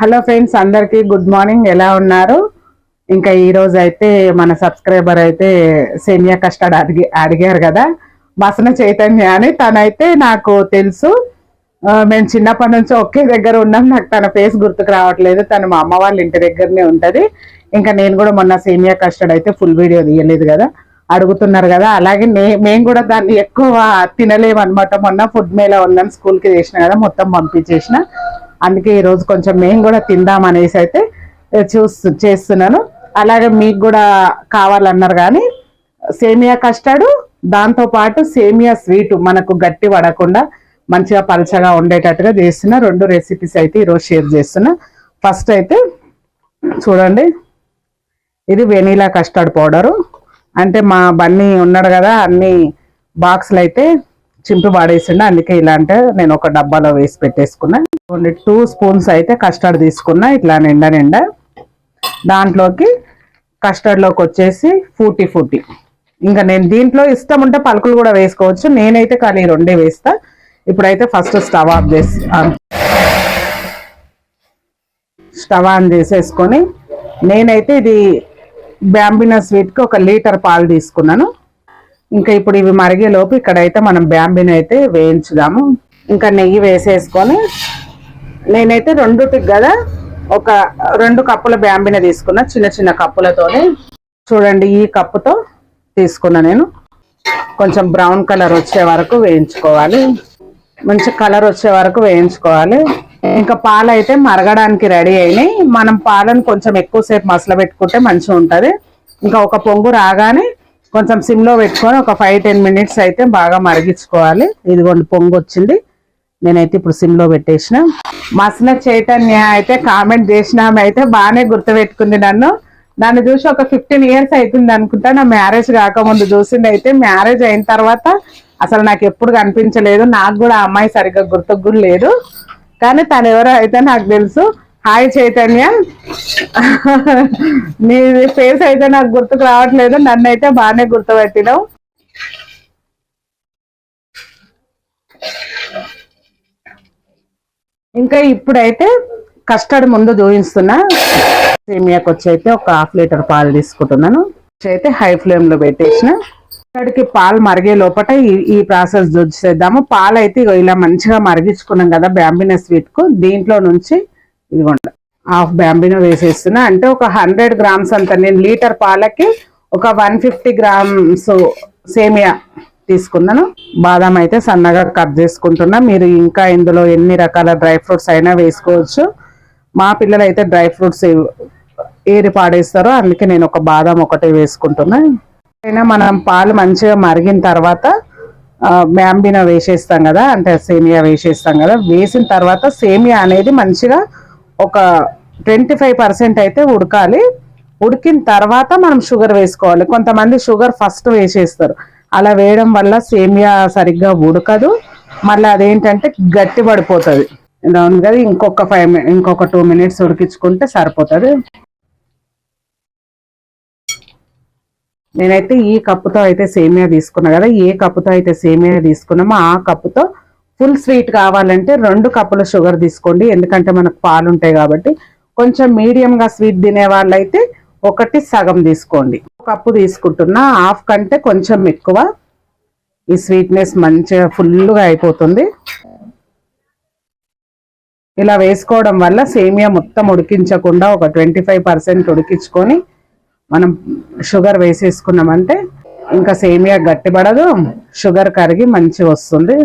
Hello friends అందరికీ good morning. ఎలా ఉన్నారు? ఇంకా ఈరోజు అయితే మన సబ్స్క్రైబర్ అయితే సేమియా కస్టర్డ్ అడిగి అడిగారు కదా బసన చైతన్య అని తనైతే నాకు తెలుసు. మేము చిన్నప్పటి నుంచి ఒకే దగ్గర ఉన్నాం. నాకు తన ఫేస్ గుర్తుకు రావట్లేదు. తను మా అమ్మ వాళ్ళ ఇంటి దగ్గరనే ఉంటుంది. ఇంకా నేను కూడా మొన్న సేమియా కస్టర్డ్ అయితే ఫుల్ వీడియో తీయలేదు కదా అడుగుతున్నారు కదా. అలాగే నే మేము కూడా దాన్ని ఎక్కువ తినలేము అనమాట మొన్న ఫుడ్ మేళ ఉన్నాం స్కూల్కి చేసిన కదా మొత్తం పంపించేసిన. అందుకే ఈరోజు కొంచెం మేము కూడా తిందాం అనేసి అయితే చూస్తు చేస్తున్నాను. అలాగే మీకు కూడా కావాలన్నారు కానీ సేమియా కస్టర్డ్ దాంతో పాటు సేమియా స్వీట్ మనకు గట్టి పడకుండా మంచిగా పలచగా ఉండేటట్టుగా చేస్తున్న. రెండు రెసిపీస్ అయితే ఈరోజు షేర్ చేస్తున్నా. ఫస్ట్ అయితే చూడండి ఇది వెనీలా కస్టర్డ్ పౌడరు. అంటే మా బన్నీ ఉన్నాడు కదా అన్ని బాక్స్లు అయితే చింపి పాడేసిండు. అందుకే ఇలా అంటే నేను ఒక డబ్బాలో వేసి పెట్టేసుకున్నా. టూ స్పూన్స్ అయితే కస్టర్డ్ తీసుకున్నా. ఇట్లా నిండా నిండా. దాంట్లోకి కస్టర్డ్లోకి వచ్చేసి ఫూటీ ఫూటీ ఇంకా నేను దీంట్లో ఇష్టం ఉంటే పలుకులు కూడా వేసుకోవచ్చు. నేనైతే కానీ రెండే వేస్తా. ఇప్పుడైతే ఫస్ట్ స్టవ్ ఆఫ్ చేసి స్టవ్ ఆన్ చేసేసుకొని నేనైతే ఇది బ్యాంబినా స్వీట్కి ఒక లీటర్ పాలు తీసుకున్నాను. ఇంకా ఇప్పుడు ఇవి మరిగే లోపు ఇక్కడైతే మనం బ్యాంబిని అయితే వేయించుదాము. ఇంకా నెయ్యి వేసేసుకొని నేనైతే రెండుటికి కదా ఒక రెండు కప్పుల బ్యాంబిన తీసుకున్నా చిన్న చిన్న కప్పులతోనే. చూడండి ఈ కప్పుతో తీసుకున్నా నేను. కొంచెం బ్రౌన్ కలర్ వచ్చే వరకు వేయించుకోవాలి. మంచి కలర్ వచ్చే వరకు వేయించుకోవాలి. ఇంకా పాలు అయితే మరగడానికి రెడీ అయినాయి. మనం పాలను కొంచెం ఎక్కువసేపు మసల పెట్టుకుంటే మంచిగా ఉంటుంది ఇంకా ఒక పొంగు రాగానే కొంచెం సిమ్లో పెట్టుకొని ఒక ఫైవ్ టెన్ మినిట్స్ అయితే బాగా మరిగించుకోవాలి. ఇదిగోండి పొంగు వచ్చింది నేనైతే ఇప్పుడు సిమ్లో పెట్టేసిన. మసిన చైతన్య అయితే కామెంట్ చేసిన అయితే బాగానే గుర్తుపెట్టుకుంది నన్ను. నన్ను చూసి ఒక ఫిఫ్టీన్ ఇయర్స్ అవుతుంది అనుకుంటా. నా మ్యారేజ్ కాకముందు చూసింది అయితే మ్యారేజ్ అయిన తర్వాత అసలు నాకు ఎప్పుడు కనిపించలేదు. నాకు కూడా అమ్మాయి సరిగ్గా గుర్తుకు లేదు. కానీ తను ఎవరో అయితే నాకు తెలుసు. హాయ్ చైతన్య నీ ఫేస్ అయితే నాకు గుర్తుకు రావట్లేదు. నన్ను అయితే బాగానే గుర్తుపెట్టినావు. ఇంకా ఇప్పుడైతే కస్టర్డ్ ముందు చూపిస్తున్నా. సేమియాకి వచ్చి అయితే ఒక హాఫ్ లీటర్ పాలు తీసుకుంటున్నాను. అయితే హై ఫ్లేమ్లో పెట్టేసిన. కస్టర్డ్కి పాలు మరిగే లోపల ఈ ఈ ప్రాసెస్ చూసేద్దాము. పాలు అయితే ఇగో ఇలా మంచిగా మరిగించుకున్నాం కదా బ్యాంబినా స్వీట్కు. దీంట్లో నుంచి ఇదిగోండి. హాఫ్ బ్యాంబినో వేసేస్తున్నా. అంటే ఒక హండ్రెడ్ గ్రామ్స్ అంత. నేను లీటర్ పాలకి ఒక వన్ ఫిఫ్టీ గ్రామ్స్ సేమియా తీసుకున్నాను. బాదం అయితే సన్నగా కట్ చేసుకుంటున్నా. మీరు ఇంకా ఇందులో ఎన్ని రకాల డ్రై ఫ్రూట్స్ అయినా వేసుకోవచ్చు. మా పిల్లలు అయితే డ్రై ఫ్రూట్స్ ఏరి పాడేస్తారో అందుకే నేను ఒక బాదం ఒకటే వేసుకుంటున్నా. అయినా మనం పాలు మంచిగా మరిగిన తర్వాత బ్యాంబినా వేసేస్తాం కదా అంటే సేమియా వేసేస్తాం కదా వేసిన తర్వాత సేమియా అనేది మంచిగా ఒక ట్వంటీ ఫైవ్ పర్సెంట్ అయితే ఉడకాలి. ఉడికిన తర్వాత మనం షుగర్ వేసుకోవాలి. కొంతమంది షుగర్ ఫస్ట్ వేసేస్తారు. అలా వేయడం వల్ల సేమియా సరిగ్గా ఉడకదు. మళ్ళీ అదేంటంటే గట్టి పడిపోతుంది. ఇలా ఉంది కదా ఇంకొక ఫైవ్ ఇంకొక టూ మినిట్స్ ఉడికించుకుంటే సరిపోతుంది. నేనైతే ఈ కప్పుతో అయితే సేమియా తీసుకున్నా కదా ఏ కప్పుతో అయితే సేమియా తీసుకున్నామో ఆ కప్పుతో ఫుల్ స్వీట్ కావాలంటే రెండు కప్పుల షుగర్ తీసుకోండి. ఎందుకంటే మనకు పాలు ఉంటాయి కాబట్టి కొంచెం మీడియంగా స్వీట్ తినే వాళ్ళైతే ఒకటి సగం తీసుకోండి. ఒక కప్పు తీసుకుంటున్నా హాఫ్ కంటే కొంచెం ఎక్కువ. ఈ స్వీట్నెస్ మంచిగా ఫుల్గా అయిపోతుంది. ఇలా వేసుకోవడం వల్ల సేమియా మొత్తం ఉడికించకుండా ఒక ట్వంటీ ఫైవ్ పర్సెంట్ ఉడికించుకొని మనం షుగర్ వేసేసుకున్నామంటే ఇంకా సేమియా గట్టిపడదు షుగర్ కరిగి మంచిగా వస్తుంది.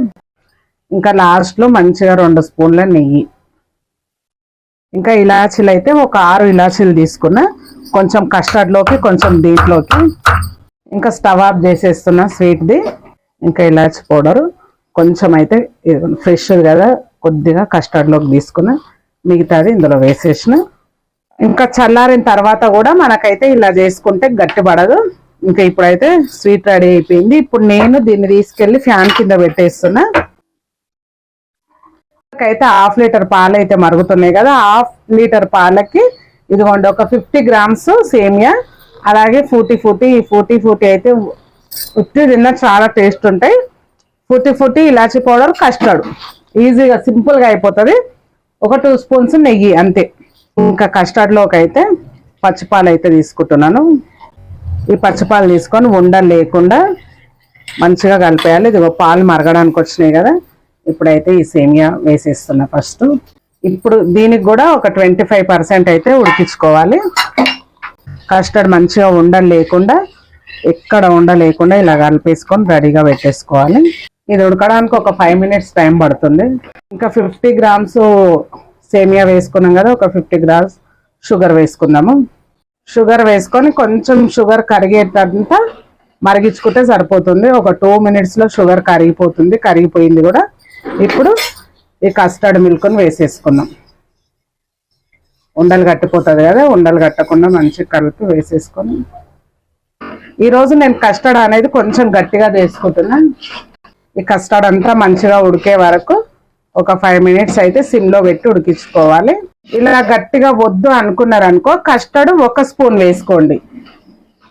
ఇంకా లాస్ట్లో మంచిగా రెండు స్పూన్ల నెయ్యి. ఇంకా ఇలాచీలు అయితే ఒక ఆరు ఇలాచీలు తీసుకున్నా కొంచెం కస్టర్డ్లోకి కొంచెం దీంట్లోకి ఇంకా స్టవ్ ఆఫ్ చేసేస్తున్నా స్వీట్ది ఇంకా ఇలాచి పౌడర్. కొంచెం అయితే ఫ్రెష్ కదా కొద్దిగా కస్టర్డ్లోకి తీసుకున్నా మిగతాది ఇందులో వేసేసిన. ఇంకా చల్లారిన తర్వాత కూడా మనకైతే ఇలా చేసుకుంటే గట్టిపడదు ఇంకా ఇప్పుడైతే స్వీట్ రెడీ అయిపోయింది. ఇప్పుడు నేను దీన్ని తీసుకెళ్ళి ఫ్యాన్ కింద పెట్టేస్తున్నా. అయితే హాఫ్ లీటర్ పాలు అయితే మరుగుతున్నాయి కదా హాఫ్ లీటర్ పాలకి ఇదిగోండి ఒక ఫిఫ్టీ గ్రామ్స్ సేమియా అలాగే ఫూటీ ఫూటీ ఈ ఫూటీ ఫూటీ అయితే ఉత్తి తిన్నా చాలా టేస్ట్ ఉంటాయి. ఫుటీ ఫుటీ ఇలాచి పౌడర్ కస్టర్డ్. ఈజీగా సింపుల్గా అయిపోతుంది. ఒక టూ స్పూన్స్ నెయ్యి అంతే. ఇంకా కస్టర్డ్లోకి అయితే పచ్చిపాలు అయితే తీసుకుంటున్నాను. ఈ పచ్చిపాలు తీసుకొని ఉండలు లేకుండా మంచిగా కలిపేయాలి. ఇది పాలు మరగడానికి వచ్చినాయి కదా. ఇప్పుడైతే ఈ సేమియా వేసేస్తున్నా ఫస్ట్ ఇప్పుడు దీనికి కూడా ఒక ట్వంటీ ఫైవ్ పర్సెంట్ అయితే ఉడికించుకోవాలి. కస్టర్డ్ మంచిగా ఉండలు లేకుండా ఎక్కడ ఉండలేకుండా ఇలా కలిపేసుకొని రెడీగా పెట్టేసుకోవాలి. ఇది ఉడకడానికి ఒక ఫైవ్ మినిట్స్ టైం పడుతుంది. ఇంకా ఫిఫ్టీ గ్రామ్స్ సేమియా వేసుకున్నాం కదా ఒక ఫిఫ్టీ గ్రామ్స్ షుగర్ వేసుకుందాము. షుగర్ వేసుకొని కొంచెం షుగర్ కరిగేటంత మరిగించుకుంటే సరిపోతుంది. ఒక టూ మినిట్స్లో షుగర్ కరిగిపోతుంది. కరిగిపోయింది కూడా. ఇప్పుడు ఈ కస్టర్డ్ మిల్క్ని వేసేసుకుందాం. ఉండలు కట్టిపోతుంది కదా ఉండలు కట్టకుండా మంచిగా కలిపి వేసేసుకొని. ఈరోజు నేను కస్టర్డ్ అనేది కొంచెం గట్టిగా చేసుకుంటున్నాను ఈ కస్టర్డ్ అంతా మంచిగా ఉడికే వరకు ఒక ఫైవ్ మినిట్స్ అయితే సిమ్లో పెట్టి ఉడికించుకోవాలి. ఇలా గట్టిగా వద్దు అనుకున్నారనుకో కస్టర్డ్ ఒక స్పూన్ వేసుకోండి.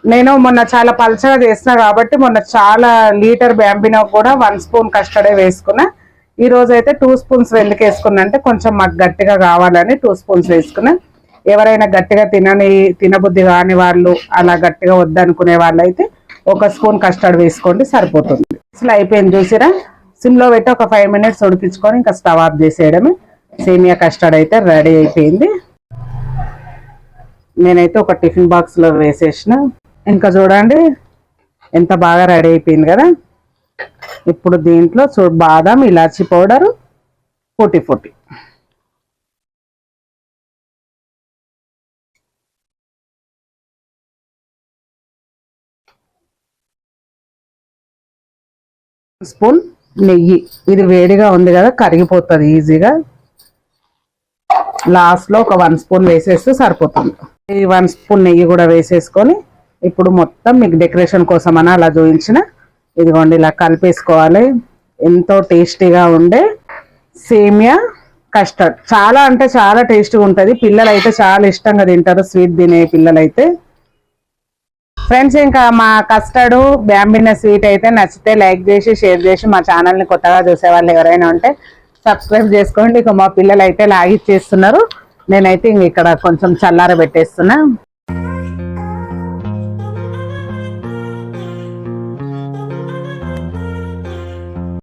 నేను మొన్న చాలా పలచగా చేసిన కాబట్టి మొన్న చాలా లీటర్ బ్యాంబినో కూడా వన్ స్పూన్ కస్టర్డే వేసుకున్నా. ఈ రోజు అయితే టూ స్పూన్స్ ఎందుకు వేసుకున్నా అంటే కొంచెం మాకు గట్టిగా కావాలని టూ స్పూన్స్ వేసుకున్నా. ఎవరైనా గట్టిగా తినని తినబుద్ధి కాని వాళ్ళు అలా గట్టిగా వద్దనుకునే వాళ్ళు అయితే ఒక స్పూన్ కస్టర్డ్ వేసుకోండి సరిపోతుంది. అసలు అయిపోయింది చూసిరా? సిమ్లో పెట్టి ఒక ఫైవ్ మినిట్స్ ఉడిపించుకొని ఇంకా స్టవ్ ఆఫ్ చేసేయడమే. సేమియా కస్టర్డ్ అయితే రెడీ అయిపోయింది. నేనైతే ఒక టిఫిన్ బాక్స్లో వేసేసిన. ఇంకా చూడండి ఎంత బాగా రెడీ అయిపోయింది కదా? ఇప్పుడు దీంట్లో చూ బాదం ఇలాచి పౌడరు ఫుటి ఫుటి స్పూన్ నెయ్యి. ఇది వేడిగా ఉంది కదా కరిగిపోతుంది ఈజీగా. లాస్ట్లో ఒక వన్ స్పూన్ వేసేస్తే సరిపోతుంది. ఈ వన్ స్పూన్ నెయ్యి కూడా వేసేసుకొని ఇప్పుడు మొత్తం మీకు డెకరేషన్ కోసం అని అలా చూపించిన ఇదిగోండి ఇలా కలిపేసుకోవాలి. ఎంతో టేస్టీగా ఉండే సేమియా కస్టర్డ్. చాలా అంటే చాలా టేస్టీగా ఉంటుంది. పిల్లలు అయితే చాలా ఇష్టంగా తింటారు స్వీట్ తినే పిల్లలైతే. ఫ్రెండ్స్ ఇంకా మా కస్టర్డ్ బ్యాంబిన స్వీట్ అయితే నచ్చితే లైక్ చేసి షేర్ చేసి మా ఛానల్ని కొత్తగా చూసేవాళ్ళు ఎవరైనా ఉంటే సబ్స్క్రైబ్ చేసుకోండి. ఇక మా పిల్లలు అయితే లాగిచ్చేస్తున్నారు. నేనైతే ఇంక ఇక్కడ కొంచెం చల్లార పెట్టేస్తున్నా